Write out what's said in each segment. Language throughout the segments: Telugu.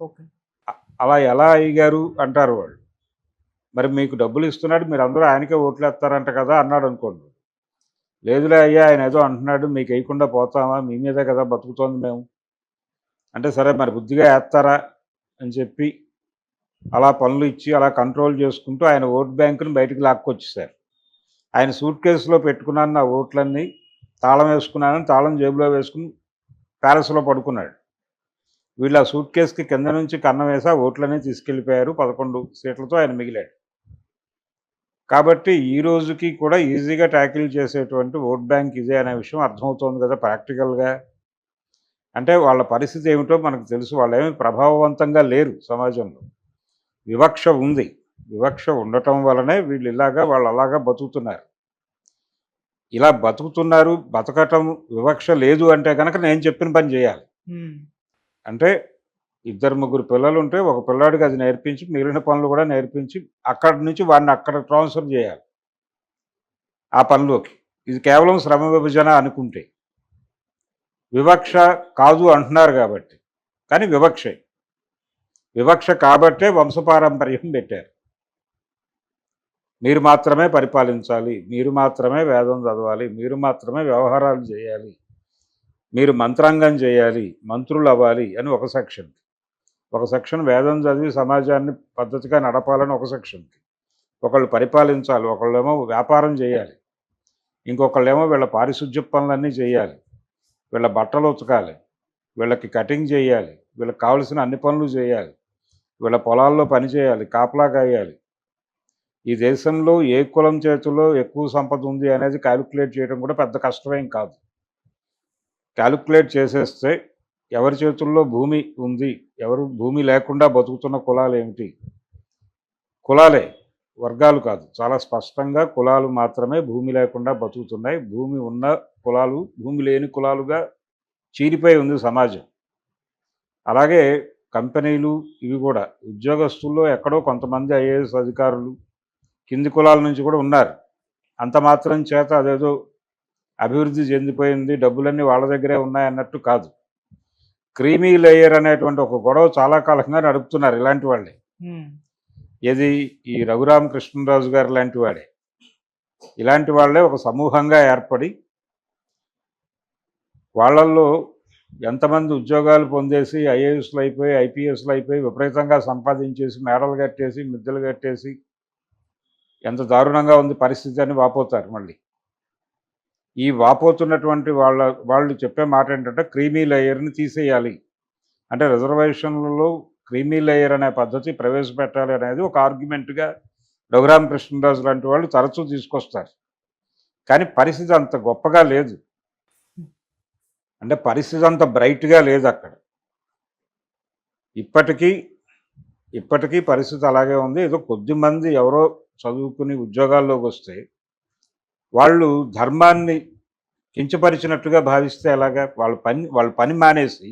ఓకే అలా ఎలా అయ్యారు అంటారు వాళ్ళు? మరి మీకు డబ్బులు ఇస్తున్నాడు మీరు అందరూ ఆయనకే ఓట్లు వేస్తారంట కదా అన్నాడు అనుకోండి. లేదులే అయ్యా ఆయన ఏదో అంటున్నాడు మీకు వేయకుండా పోతామా మీ మీదే కదా బతుకుతోంది మేము. అంటే సరే మరి బుద్ధిగా వేస్తారా అని చెప్పి అలా పనులు ఇచ్చి అలా కంట్రోల్ చేసుకుంటూ ఆయన ఓట్ బ్యాంకును బయటకు లాక్కొచ్చేసారు. ఆయన సూట్ కేసులో పెట్టుకున్నాను నా ఓట్లన్నీ తాళం వేసుకున్నాను తాళం జేబులో వేసుకుని ప్యాలెస్లో పడుకున్నాడు. వీళ్ళు ఆ సూట్ కేసుకి కింద నుంచి కన్న వేసి ఆ తీసుకెళ్ళిపోయారు పదకొండు సీట్లతో ఆయన మిగిలాడు. కాబట్టి ఈ రోజుకి కూడా ఈజీగా ట్యాకిల్ చేసేటువంటి ఓట్ బ్యాంక్ ఇదే అనే విషయం అర్థమవుతోంది కదా ప్రాక్టికల్గా. అంటే వాళ్ళ పరిస్థితి ఏమిటో మనకు తెలుసు వాళ్ళు ఏమి ప్రభావవంతంగా లేరు సమాజంలో. వివక్ష ఉంది. వివక్ష ఉండటం వలనే వీళ్ళు ఇలాగా వాళ్ళు అలాగా బతుకుతున్నారు. ఇలా బతుకుతున్నారు బతకటం వివక్ష లేదు అంటే కనుక నేను చెప్పిన పని చేయాలి. అంటే ఇద్దరు ముగ్గురు పిల్లలు ఉంటే ఒక పిల్లాడికి అది నేర్పించి మిగిలిన పనులు కూడా నేర్పించి అక్కడి నుంచి వాడిని అక్కడ ట్రాన్స్ఫర్ చేయాలి. ఆ పనిలోకి. ఇది కేవలం శ్రమ విభజన అనుకుంటే. వివక్ష కాదు అంటున్నారు కాబట్టి. కానీ వివక్షే. వివక్ష కాబట్టే వంశపారంపర్యం పెట్టారు. మీరు మాత్రమే పరిపాలించాలి. మీరు మాత్రమే వేదం చదవాలి. మీరు మాత్రమే వ్యవహారాలు చేయాలి. మీరు మంత్రాంగం చేయాలి మంత్రులు అవ్వాలి అని ఒక సెక్షన్కి ఒక సెక్షన్ వేదం చదివి సమాజాన్ని పద్ధతిగా నడపాలని ఒక సెక్షన్కి ఒకళ్ళు పరిపాలించాలి ఒకళ్ళేమో వ్యాపారం చేయాలి. ఇంకొకళ్ళేమో వీళ్ళ పారిశుధ్య పనులన్నీ చేయాలి. వీళ్ళ బట్టలు ఉతకాలి వీళ్ళకి కటింగ్ చేయాలి వీళ్ళకి కావలసిన అన్ని పనులు చేయాలి. వీళ్ళ పొలాల్లో పని చేయాలి కాపలా కాయాలి. ఈ దేశంలో ఏ కులం చేతిలో ఎక్కువ సంపద ఉంది అనేది క్యాలిక్యులేట్ చేయడం కూడా పెద్ద కష్టమేం కాదు. క్యాలిక్యులేట్ చేసేస్తే ఎవరి చేతుల్లో భూమి ఉంది ఎవరు భూమి లేకుండా బతుకుతున్న కులాలు ఏమిటి? కులాలే వర్గాలు కాదు. చాలా స్పష్టంగా కులాలు మాత్రమే భూమి లేకుండా బతుకుతున్నాయి. భూమి ఉన్న కులాలు భూమి లేని కులాలుగా చీరిపోయి ఉంది సమాజం. అలాగే కంపెనీలు ఇవి కూడా ఉద్యోగస్తుల్లో ఎక్కడో కొంతమంది ఐఏఎస్ అధికారులు కింది కులాల నుంచి కూడా ఉన్నారు. అంత మాత్రం చేత అదేదో అభివృద్ధి చెందిపోయింది డబ్బులన్నీ వాళ్ళ దగ్గరే ఉన్నాయన్నట్టు కాదు. క్రీమీ లేయర్ అనేటువంటి ఒక గొడవ చాలా కాలంగా నడుపుతున్నారు ఇలాంటి వాళ్ళే. ఏది? ఈ రఘురామ కృష్ణరాజు గారు లాంటి వాడే. ఇలాంటి వాళ్ళే ఒక సమూహంగా ఏర్పడి వాళ్ళల్లో ఎంతమంది ఉద్యోగాలు పొందేసి ఐఏఎస్లు అయిపోయి ఐపీఎస్లు అయిపోయి విపరీతంగా సంపాదించేసి మేడలు కట్టేసి మిద్దెలు కట్టేసి ఎంత దారుణంగా ఉంది పరిస్థితి అని వాపోతారు మళ్ళీ. ఈ వాపోతున్నటువంటి వాళ్ళ వాళ్ళు చెప్పే మాట ఏంటంటే క్రీమీ లేయర్ని తీసేయాలి. అంటే రిజర్వేషన్లలో క్రీమీ లేయర్ అనే పద్ధతి ప్రవేశపెట్టాలి అనేది ఒక ఆర్గ్యుమెంట్గా రఘురామ కృష్ణరాజు లాంటి వాళ్ళు తరచూ తీసుకొస్తారు. కానీ పరిస్థితి అంత గొప్పగా లేదు. అంటే పరిస్థితి అంత బ్రైట్గా లేదు అక్కడ. ఇప్పటికీ ఇప్పటికీ పరిస్థితి అలాగే ఉంది. ఏదో కొద్ది మంది ఎవరో చదువుకుని ఉద్యోగాల్లోకి వస్తే వాళ్ళు ధర్మాన్ని కించపరిచినట్టుగా భావిస్తే ఎలాగా? వాళ్ళ పని వాళ్ళ పని మానేసి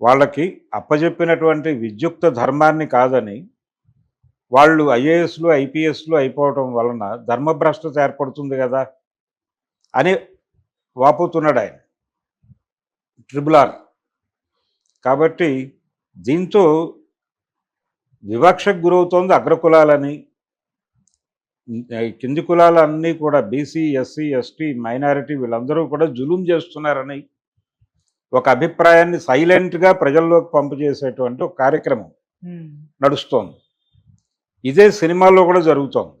వాళ్ళకి అప్పజెప్పినటువంటి విద్యుక్త ధర్మాన్ని కాదని వాళ్ళు ఐఏఎస్లు ఐపీఎస్లు అయిపోవటం వలన ధర్మభ్రష్టత ఏర్పడుతుంది కదా అని వాపోతున్నాడు ఆయన. ట్రిబుల్ ఆర్ కాబట్టి దీంతో వివక్షకు గురవుతోంది అగ్రకులాలని కింది కులాలన్నీ కూడా బీసీ ఎస్సీ ఎస్టీ మైనారిటీ వీళ్ళందరూ కూడా జులుం చేస్తున్నారని ఒక అభిప్రాయాన్ని సైలెంట్గా ప్రజల్లోకి పంపు చేసేటువంటి ఒక కార్యక్రమం నడుస్తోంది. ఇదే సినిమాల్లో కూడా జరుగుతోంది.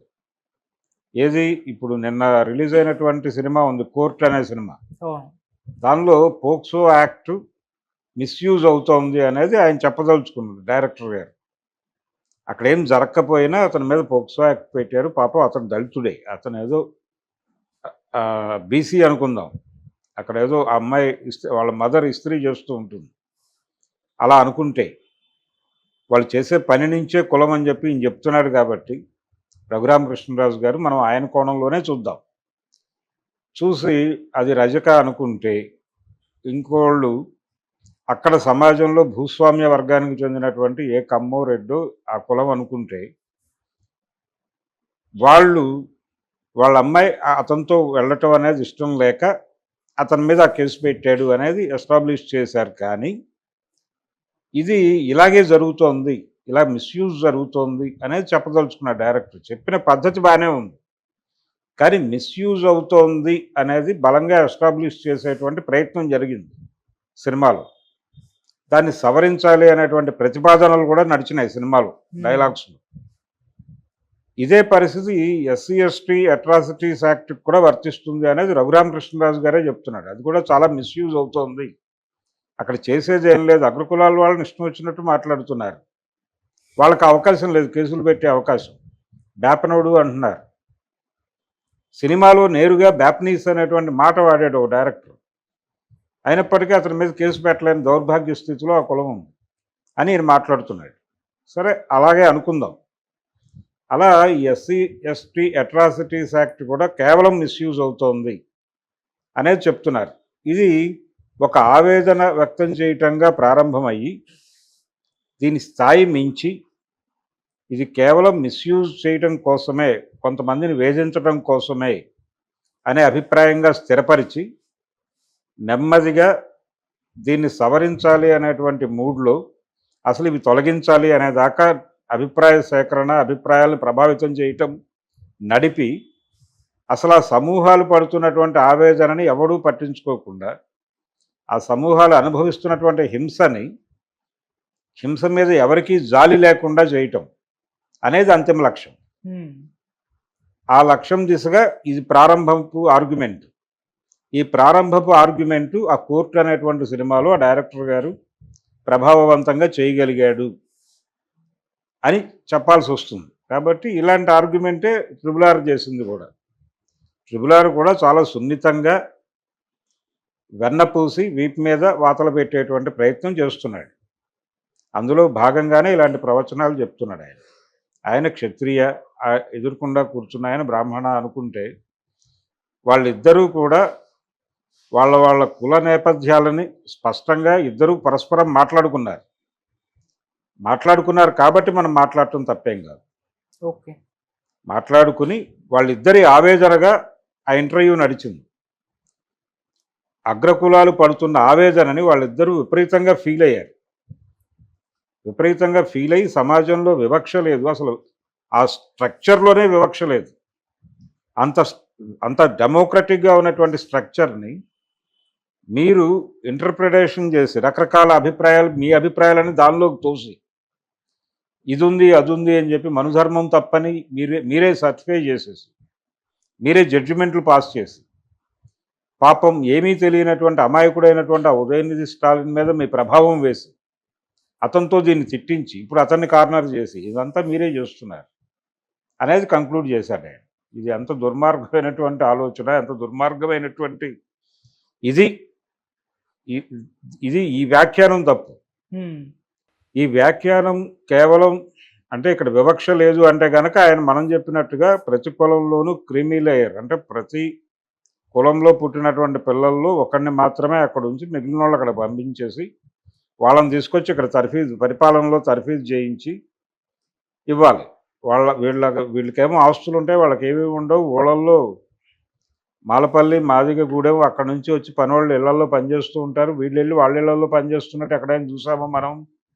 ఏది? ఇప్పుడు నిన్న రిలీజ్ అయినటువంటి సినిమా ఉంది కోర్ట్ అనే సినిమా. దానిలో పోక్సో యాక్ట్ మిస్యూజ్ అవుతోంది అనేది ఆయన చెప్పదలుచుకున్నాడు డైరెక్టర్ గారు. అక్కడ ఏం జరగకపోయినా అతని మీద పోక్సో యాక్ట్ పెట్టారు. పాపం అతను దళితుడే. అతను ఏదో బీసీ అనుకుందాం. అక్కడ ఏదో ఆ అమ్మాయి ఇస్త్రీ వాళ్ళ మదర్ ఇస్త్రీ చేస్తూ ఉంటుంది. అలా అనుకుంటే వాళ్ళు చేసే పని నుంచే కులం అని చెప్పి ఈయన చెప్తున్నాడు కాబట్టి రఘురామకృష్ణరాజు గారు మనం ఆయన కోణంలోనే చూద్దాం. చూసి అది రజక అనుకుంటే ఇంకోళ్ళు అక్కడ సమాజంలో భూస్వామ్య వర్గానికి చెందినటువంటి ఏ కమ్మో రెడ్డో ఆ కులం అనుకుంటే వాళ్ళు వాళ్ళ అమ్మాయి అతనితో వెళ్ళటం అనేది ఇష్టం లేక అతని మీద ఆ కేసు పెట్టాడు అనేది ఎస్టాబ్లిష్ చేశారు కానీ ఇది ఇలాగే జరుగుతోంది ఇలా మిస్యూజ్ జరుగుతోంది అనేది చెప్పదలుచుకున్న డైరెక్టర్ చెప్పిన పద్ధతి బాగానే ఉంది. కానీ మిస్యూజ్ అవుతోంది అనేది బలంగా ఎస్టాబ్లిష్ చేసేటువంటి ప్రయత్నం జరిగింది సినిమాలో. దాన్ని సవరించాలి అనేటువంటి ప్రతిపాదనలు కూడా నడిచినాయి సినిమాలో డైలాగ్స్లో ఇదే పరిస్థితి ఎస్సీ ఎస్టీ అట్రాసిటీస్ యాక్ట్ కూడా వర్తిస్తుంది అనేది రఘురామకృష్ణరాజు గారే చెప్తున్నాడు. అది కూడా చాలా మిస్యూజ్ అవుతోంది. అక్కడ చేసేది ఏం లేదు. అగ్రకులాల వాళ్ళని ఇష్టం వచ్చినట్టు మాట్లాడుతున్నారు. వాళ్ళకి అవకాశం లేదు. కేసులు పెట్టే అవకాశం. బ్యాపనోడు అంటున్నారు. సినిమాలో నేరుగా బ్యాప్నీస్ అనేటువంటి మాట వాడాడు ఒక డైరెక్టర్. అయినప్పటికీ అతని మీద కేసు పెట్టలేని దౌర్భాగ్య స్థితిలో ఆ కులం ఉంది అని ఈయన మాట్లాడుతున్నాడు. సరే అలాగే అనుకుందాం. అలా ఎస్సీ ఎస్టీ అట్రాసిటీస్ యాక్ట్ కూడా కేవలం మిస్యూజ్ అవుతోంది అనేది చెప్తున్నారు. ఇది ఒక ఆవేదన వ్యక్తం చేయటంగా ప్రారంభమయ్యి దీని స్థాయి మించి ఇది కేవలం మిస్యూజ్ చేయటం కోసమే కొంతమందిని వేధించడం కోసమే అనే అభిప్రాయంగా స్థిరపరిచి నెమ్మదిగా దీన్ని సవరించాలి అనేటువంటి మూడ్లో అసలు ఇవి తొలగించాలి అనేదాకా అభిప్రాయ సేకరణ అభిప్రాయాలను ప్రభావితం చేయటం నడిపి అసలు ఆ సమూహాలు పడుతున్నటువంటి ఆవేదనని ఎవడూ పట్టించుకోకుండా ఆ సమూహాలు అనుభవిస్తున్నటువంటి హింసని హింస మీద ఎవరికీ జాలి లేకుండా చేయటం అనేది అంతిమ లక్ష్యం. ఆ లక్ష్యం దిశగా ఇది ప్రారంభపు ఆర్గ్యుమెంట్. ఈ ప్రారంభపు ఆర్గ్యుమెంటు ఆ కోర్టు అనేటువంటి సినిమాలో ఆ డైరెక్టర్ గారు ప్రభావవంతంగా చేయగలిగాడు అని చెప్పాల్సి వస్తుంది. కాబట్టి ఇలాంటి ఆర్గ్యుమెంటే ట్రిబుల్ ఆర్ చేసింది కూడా. ట్రిబుల్ ఆర్ కూడా చాలా సున్నితంగా వెన్నపూసి వీపు మీద వాతలు పెట్టేటువంటి ప్రయత్నం చేస్తున్నాడు. అందులో భాగంగానే ఇలాంటి ప్రవచనాలు చెప్తున్నాడు ఆయన. ఆయన క్షత్రియ ఎదుర్కొండా కూర్చున్న ఆయన బ్రాహ్మణ అనుకుంటే వాళ్ళిద్దరూ కూడా వాళ్ళ వాళ్ళ కుల నేపథ్యాలని స్పష్టంగా ఇద్దరూ పరస్పరం మాట్లాడుకున్నారు. మాట్లాడుకున్నారు కాబట్టి మనం మాట్లాడటం తప్పేం కాదు. ఓకే. మాట్లాడుకుని వాళ్ళిద్దరి ఆవేదనగా ఆ ఇంటర్వ్యూ నడిచింది. అగ్రకులాలు పడుతున్న ఆవేదనని వాళ్ళిద్దరూ విపరీతంగా ఫీల్ అయ్యారు. విపరీతంగా ఫీల్ అయ్యి సమాజంలో వివక్ష లేదు. అసలు ఆ స్ట్రక్చర్లోనే వివక్ష లేదు. అంత అంత డెమోక్రటిక్గా ఉన్నటువంటి స్ట్రక్చర్ని మీరు ఇంటర్ప్రిటేషన్ చేసి రకరకాల అభిప్రాయాలు మీ అభిప్రాయాలని దానిలోకి తోసి ఇది ఉంది అది ఉంది అని చెప్పి మనుధర్మం తప్పని మీరే మీరే సర్టిఫై చేసేసి మీరే జడ్జిమెంట్లు పాస్ చేసి పాపం ఏమీ తెలియనటువంటి అమాయకుడైనటువంటి ఆ ఉదయనిధి స్టాలిన్ మీద మీ ప్రభావం వేసి అతనితో దీన్ని తిట్టించి ఇప్పుడు అతన్ని కార్నర్ చేసి ఇదంతా మీరే చేస్తున్నారు అనేది కంక్లూడ్ చేశాడు ఆయన. ఇది ఎంత దుర్మార్గమైనటువంటి ఆలోచన ఎంత దుర్మార్గమైనటువంటి ఇది. ఇది ఈ వ్యాఖ్యానం తప్పు. ఈ వ్యాఖ్యానం కేవలం అంటే ఇక్కడ వివక్ష లేదు అంటే కనుక ఆయన మనం చెప్పినట్టుగా ప్రతి కులంలోనూ క్రీమీ లేయర్ అంటే ప్రతి కులంలో పుట్టినటువంటి పిల్లల్లో ఒకరిని మాత్రమే అక్కడ ఉంచి మిగిలిన వాళ్ళు అక్కడ పంపించేసి వాళ్ళని తీసుకొచ్చి ఇక్కడ తర్ఫీజ్ పరిపాలనలో తర్ఫీజ్ చేయించి ఇవ్వాలి. వాళ్ళ వీళ్ళ వీళ్ళకేమో ఆస్తులు ఉంటాయి వాళ్ళకి ఏమీ ఉండవు ఊళ్ళల్లో మాలపల్లి మాదిగగూడెం అక్కడ నుంచి వచ్చి పనివాళ్ళు ఇళ్ళలో పనిచేస్తూ ఉంటారు. వీళ్ళు వెళ్ళి వాళ్ళ ఇళ్ళలో పనిచేస్తున్నట్టు ఎక్కడైనా చూసామో మనం?